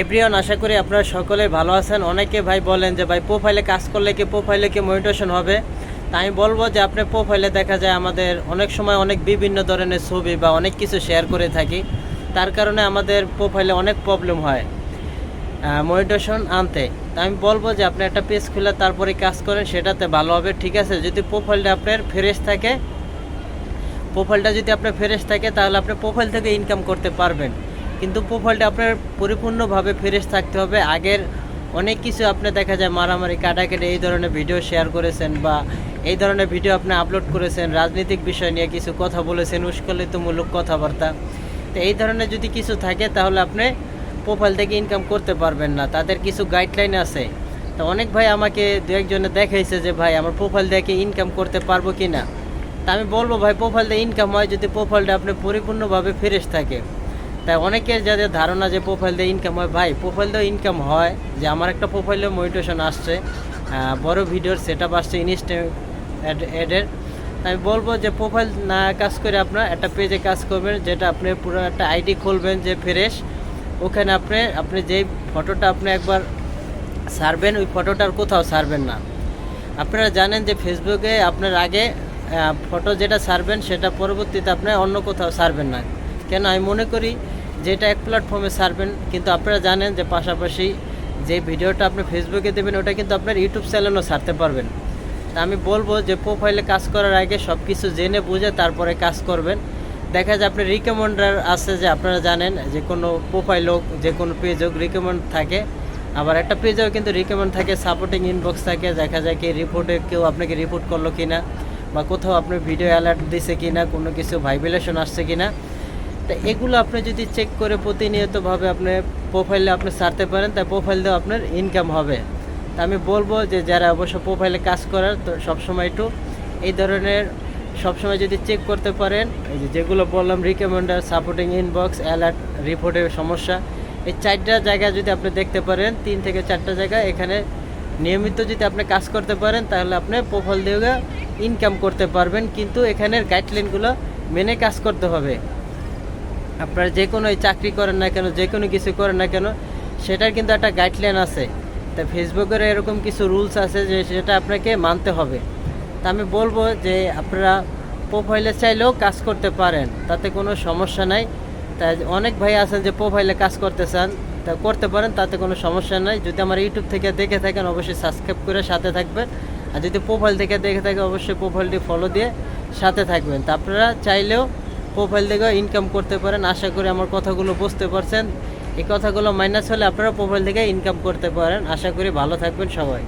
Everyone, আশা করি আপনারা সকলে ভালো আছেন। অনেকে ভাই বলেন যে, ভাই প্রোফাইলে কাজ করলে কি প্রোফাইলে কি মনিটেশন হবে? তা আমি বলব যে, আপনি প্রোফাইলে দেখা যায় আমাদের অনেক সময় অনেক বিভিন্ন ধরনের ছবি বা অনেক কিছু শেয়ার করে থাকি। তার কারণে আমাদের প্রোফাইলে অনেক প্রবলেম হয় মনিটেশন আনতে। তা আমি বলব যে, আপনি একটা পেজ খুলে তারপরে কাজ করেন, সেটাতে ভালো হবে। ঠিক আছে, যদি প্রোফাইলটা আপনার ফ্রেশ থাকে প্রোফাইলটা যদি আপনার ফ্রেশ থাকে, তাহলে আপনি প্রোফাইল থেকে ইনকাম করতে পারবেন। কিন্তু প্রোফাইলটা আপনার পরিপূর্ণভাবে ফ্রেশ থাকতে হবে। আগের অনেক কিছু আপনি দেখা যায় মারামারি, কাটাকেটে, এই ধরনের ভিডিও শেয়ার করেছেন বা এই ধরনের ভিডিও আপনি আপলোড করেছেন, রাজনৈতিক বিষয় নিয়ে কিছু কথা বলেছেন, উস্কলিতমূলক কথাবার্তা। তো এই ধরনের যদি কিছু থাকে তাহলে আপনি প্রোফাইল থেকে ইনকাম করতে পারবেন না, তাদের কিছু গাইডলাইন আছে। তো অনেক ভাই আমাকে দু একজনে দেখাইছে যে, ভাই, আমার প্রোফাইল দেখে ইনকাম করতে পারব কি না তা আমি বলব, ভাই, প্রোফাইল দিয়ে ইনকাম হয় যদি প্রোফাইলটা আপনি পরিপূর্ণভাবে ফ্রেশ থাকে। তাই অনেকের যাদের ধারণা যে প্রোফাইল দিয়ে ইনকাম হয়, ভাই প্রোফাইল দিয়ে ইনকাম হয়, যে আমার একটা প্রোফাইলে মোটিভেশন আসছে বড় ভিডিওর সেট আপ আসছে ইনস্টা অ্যাডের আমি বলব যে প্রোফাইল না কাজ করে আপনার একটা পেজে কাজ করবেন, যেটা আপনি পুরো একটা আইডি খুলবেন যে ফ্রেশ ওখানে আপনি আপনি যেই ফটোটা আপনি একবার সারবেন, ওই ফটোটার কোথাও সারবেন না। আপনারা জানেন যে ফেসবুকে আপনার আগে ফটো যেটা সারবেন, সেটা পরবর্তীতে আপনি অন্য কোথাও সারবেন না। কেন আমি মনে করি যেটা এক প্ল্যাটফর্মে সারবেন কিন্তু আপনারা জানেন যে পাশাপাশি যে ভিডিওটা আপনি ফেসবুকে দেবেন, ওটা কিন্তু আপনার ইউটিউব চ্যানেলও সারতে পারবেন। তা আমি বলব যে প্রোফাইলে কাজ করার আগে সব কিছু জেনে বুঝে তারপরে কাজ করবেন। দেখা যায় আপনি রিকমেন্ডার আছে যে আপনারা জানেন যে কোনো প্রোফাইল হোক, যে কোনো পেজ হোক রিকমেন্ড থাকে। আবার একটা পেজেও কিন্তু রিকমেন্ড থাকে সাপোর্টিং ইনবক্স থাকে। দেখা যায় কি রিপোর্টে কেউ আপনাকে রিপোর্ট করল কি না বা কোথাও আপনি ভিডিও অ্যালার্ট দিছে কি না কোনো কিছু ভাইব্রেশন আসছে কি না তা এগুলো আপনি যদি চেক করে প্রতিনিয়তভাবে আপনি প্রোফাইলে আপনি সারতে পারেন, তা প্রোফাইল দিয়েও আপনার ইনকাম হবে। তা আমি বলব যে যারা অবশ্য প্রোফাইলে কাজ করার, তো সবসময় একটু এই ধরনের সবসময় যদি চেক করতে পারেন, এই যে যেগুলো বললাম রিকমেন্ডার সাপোর্টিং ইনবক্স অ্যালার্ট রিপোর্টের সমস্যা, এই চারটা জায়গা যদি আপনি দেখতে পারেন, তিন থেকে চারটা জায়গা এখানে নিয়মিত যদি আপনি কাজ করতে পারেন, তাহলে আপনি প্রোফাইল দিয়ে ইনকাম করতে পারবেন, কিন্তু এখানের গাইডলাইনগুলো মেনে কাজ করতে হবে। আপনারা যে কোনো চাকরি করেন না কেন, যে কোনো কিছু করেন না কেন, সেটার কিন্তু একটা গাইডলাইন আছে। তা ফেসবুকের এরকম কিছু রুলস আছে যে সেটা আপনাকে মানতে হবে। তা আমি বলব যে আপনারা প্রোফাইলে চাইলেও কাজ করতে পারেন, তাতে কোনো সমস্যা নাই। তাই অনেক ভাই আছেন যে প্রোফাইলে কাজ করতে চান, তা করতে পারেন, তাতে কোনো সমস্যা নাই। যদি আমার ইউটিউব থেকে দেখে থাকেন, অবশ্যই সাবস্ক্রাইব করে সাথে থাকবেন। আর যদি প্রোফাইল থেকে দেখে থাকেন, অবশ্যই প্রোফাইলটি ফলো দিয়ে সাথে থাকবেন। তা আপনারা চাইলেও প্রোফাইল থেকে ইনকাম করতে পারেন। আশা করি আমার কথাগুলো বুঝতে পারছেন। এই কথাগুলো মাইনাস হলে আপনারা প্রোফাইল থেকে ইনকাম করতে পারেন। আশা করি ভালো থাকবেন সবাই।